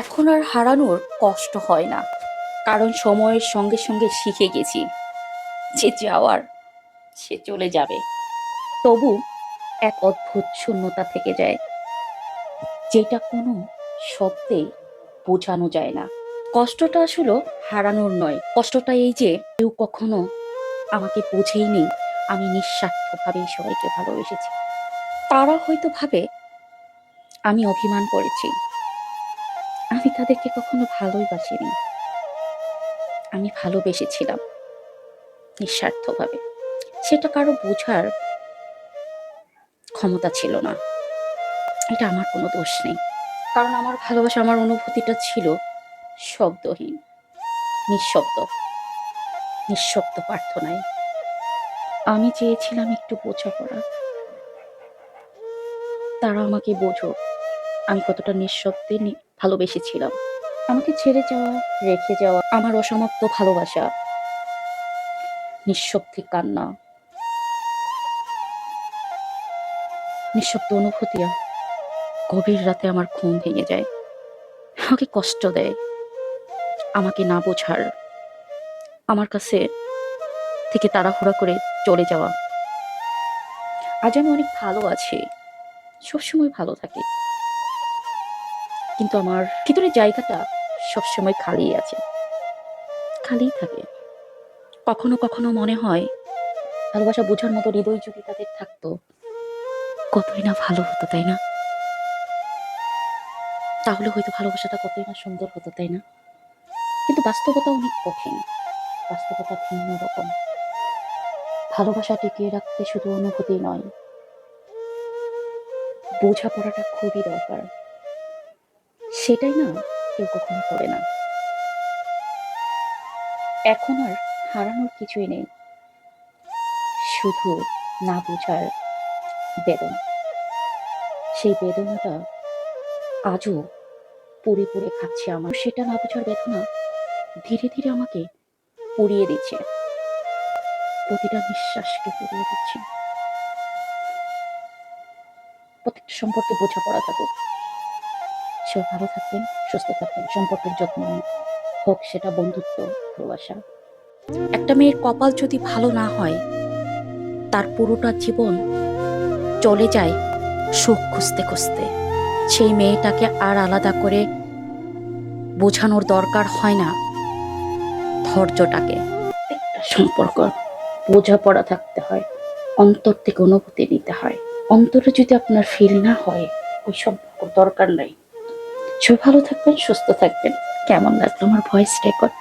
এখন আর হারানোর কষ্ট হয় না। কারণ সময়ের সঙ্গে সঙ্গে শিখে গেছি যে যাওয়ার, সে চলে যাবে। তবু এক অদ্ভুত শূন্যতা থেকে যায়, যেটা কোনো শব্দে বোঝানো যায় না। কষ্টটা আসলে হারানোর নয়। কষ্টটা এই যে, কেউ কখনো আমাকে বোঝেই নেই আমি নিঃস্বার্থভাবেই সবাইকে ভালোবেসেছি। তারা হয়তো ভাবে আমি অভিমান করেছি। আমি তাদেরকে কখনো ভালোই বাসিনি আমি ভালোবেসেছিলাম, নিঃস্বার্থভাবে। সেটা কারও বোঝার ক্ষমতা ছিল না। এটা আমার কোনো দোষ নেই। কারণ আমার ভালোবাসা, আমার অনুভূতিটা ছিল শব্দহীন, নিঃশব্দ নিঃশব্দ প্রার্থনায়। আমি চেয়েছিলাম একটু বোঝা বোঝাপড়া তারা আমাকে বোঝো, আমি কতটা নিঃশব্দে ভালোবেসেছিলাম। আমাকে ছেড়ে যাওয়া, রেখে যাওয়া, আমার অসমাপ্ত ভালোবাসা, নিঃশব্দে কান্না, নিঃশব্দ অনুভূতি গভীর রাতে আমার ঘুম ভেঙে যায়। আমাকে কষ্ট দেয়। আমাকে না বোঝার। আমার কাছে থেকে তাড়াহুড়া করে চলে যাওয়া। আজ আমি অনেক ভালো আছি। সবসময় ভালো থাকি। কিন্তু আমার ভিতরের জায়গাটা সবসময় খালি আছে। খালি থাকে। কখনো কখনো মনে হয় ভালোবাসা বোঝার মতো হৃদয় যদি তাদের থাকতো, কতই না ভালো হতো, তাই না? তাহলে হয়তো ভালোবাসাটা কতই না সুন্দর হতো, তাই না? কিন্তু বাস্তবতা অনেক কঠিন। বাস্তবতা ভিন্ন রকম। ভালোবাসা টিকিয়ে রাখতে শুধু অনুভূতি নয়, বোঝাপড়াটা খুবই দরকার। সেটাই না কেউ কখনো করে না। এখন আর হারানোর কিছুই নেই। শুধু না বোঝার বেদনা। সেই বেদনাটা আজও পুড়ে পুড়ে খাচ্ছে আমার। সেটা না বোঝার বেদনা ধীরে ধীরে আমাকে পুড়িয়ে দিচ্ছে। প্রতিটা নিঃশ্বাসকে পুড়িয়ে দিচ্ছে। প্রত্যেকটা সম্পর্কে বোঝাপড়া থাকুক। সে ভালো থাকবেন, সুস্থ থাকবেন, সম্পর্কের যত্ন হোক সেটা বন্ধুত্ব, ভালোবাসা। একটা মেয়ের কপাল যদি ভালো না হয়, তার পুরোটা জীবন চলে যায় সুখ খুঁজতে খুঁজতে। সেই মেয়েটাকে আর আলাদা করে বোঝানোর দরকার হয় না ধৈর্যটাকে। একটা সম্পর্ক, বোঝাপড়া থাকতে হয়, অন্তর থেকে অনুভূতি নিতে হয়। অন্তরে যদি আপনার ফিল না হয়, ওই সম্পর্ক দরকার নাই। সব ভালো থাকবেন সুস্থ থাকবেন। কেমন লাগল আমার ভয়েস রেকর্ড